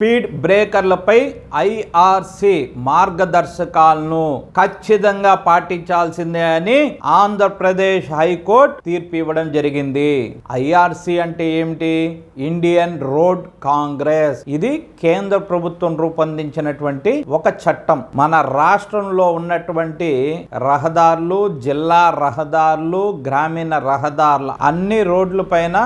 Speed బ్రేకర్లపై IRC మార్గదర్శకాలను ఖచ్చితంగా పాటించాల్సిందే అని ఆంధ్రప్రదేశ్ హైకోర్టు తీర్పు ఇవ్వడం జరిగింది ఐఆర్సి అంటే ఏమిటి? Indian road congress. ఇది కేంద్ర ప్రభుత్వం రూపొందించినటువంటి ఒక చట్టం. మన రాష్ట్రంలో ఉన్నటువంటి రహదారులు జిల్లా రహదారులు గ్రామీణ రహదారులు అన్ని రోడ్ల పైన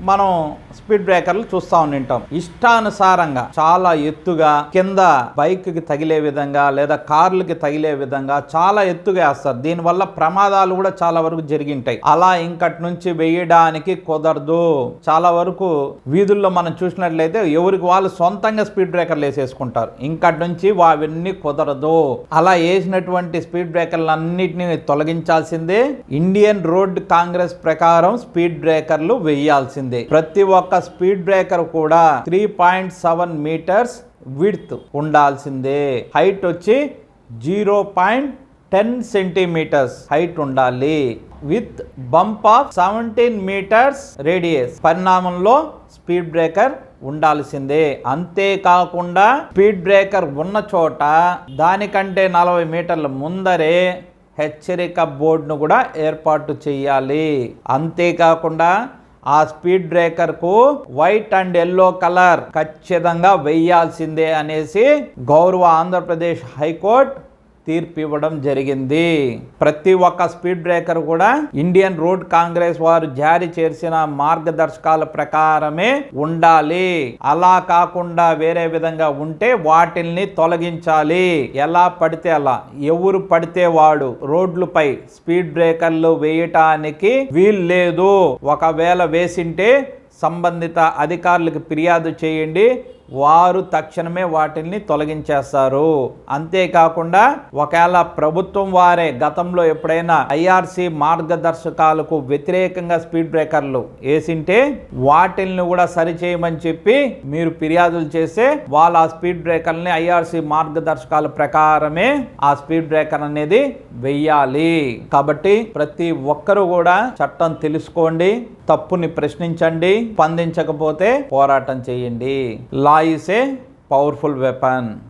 మనం స్పీడ్ బ్రేకర్లు చూస్తూ ఉంటాం. ఇష్టానుసారంగా చాలా ఎత్తుగా కింద బైక్కి తగిలే విధంగా లేదా కార్లకి తగిలే విధంగా చాలా ఎత్తుగా వేస్తారు. దీనివల్ల ప్రమాదాలు కూడా చాలా వరకు జరిగింటాయి. అలా ఇంకటి నుంచి వేయడానికి కుదరదు. చాలా వరకు వీధుల్లో మనం చూసినట్లయితే ఎవరికి వాళ్ళు సొంతంగా స్పీడ్ బ్రేకర్లు వేసేసుకుంటారు. ఇంకటి నుంచి అవన్నీ కుదరదు. అలా వేసినటువంటి స్పీడ్ బ్రేకర్లు అన్నిటిని తొలగించాల్సిందే. ఇండియన్ రోడ్ కాంగ్రెస్ ప్రకారం స్పీడ్ బ్రేకర్లు వేయాల్సిందే. ప్రతి ఒక్క స్పీడ్ బ్రేకర్ కూడా three point seven metres width ఉండాల్సిందే. హైట్ వచ్చి zero point ten centimetres height ఉండాలి. With bump of seventeen metres radius పరిణామంలో speed breaker ఉండాల్సిందే. అంతేకాకుండా స్పీడ్ బ్రేకర్ ఉన్న చోట దానికంటే నలభై మీటర్ల ముందరే హెచ్చరిక బోర్డును కూడా ఏర్పాటు చేయాలి. అంతేకాకుండా ఆ స్పీడ్ బ్రేకర్కు వైట్ అండ్ ఎల్లో కలర్ ఖచ్చితంగా వేయాల్సిందే అనేసి గౌరవ ఆంధ్రప్రదేశ్ హైకోర్టు తీర్పు ఇవ్వడం జరిగింది. ప్రతి ఒక్క స్పీడ్ బ్రేకర్ కూడా ఇండియన్ రోడ్ కాంగ్రెస్ వారు జారీ చేసిన మార్గదర్శకాల ప్రకారమే ఉండాలి. అలా కాకుండా వేరే విధంగా ఉంటే వాటిల్ని తొలగించాలి. ఎలా పడితే అలా. ఎవరు పడితే వాడు రోడ్లపై స్పీడ్ బ్రేకర్లు వేయటానికి వీలు లేదు ఒకవేళ వేసింటే సంబంధిత అధికారులకు ఫిర్యాదు చేయండి. వారు తక్షణమే వాటిని తొలగించేస్తారు. అంతేకాకుండా ఒకవేళ ప్రభుత్వం వారే గతంలో ఎప్పుడైనా ఐఆర్సీ మార్గదర్శకాలకు వ్యతిరేకంగా స్పీడ్ బ్రేకర్లు వేసింటే వాటిల్ని కూడా సరిచేయమని చెప్పి మీరు ఫిర్యాదులు చేస్తే వాళ్ళ ఆ స్పీడ్ బ్రేకర్ని ఐఆర్సీ మార్గదర్శకాల ప్రకారమే ఆ స్పీడ్ బ్రేకర్ అనేది వెయ్యాలి. కాబట్టి ప్రతి ఒక్కరూ కూడా చట్టం తెలుసుకోండి తప్పుని ప్రశ్నించండి స్పందించకపోతే పోరాటం చేయండి. లా law is a powerful weapon.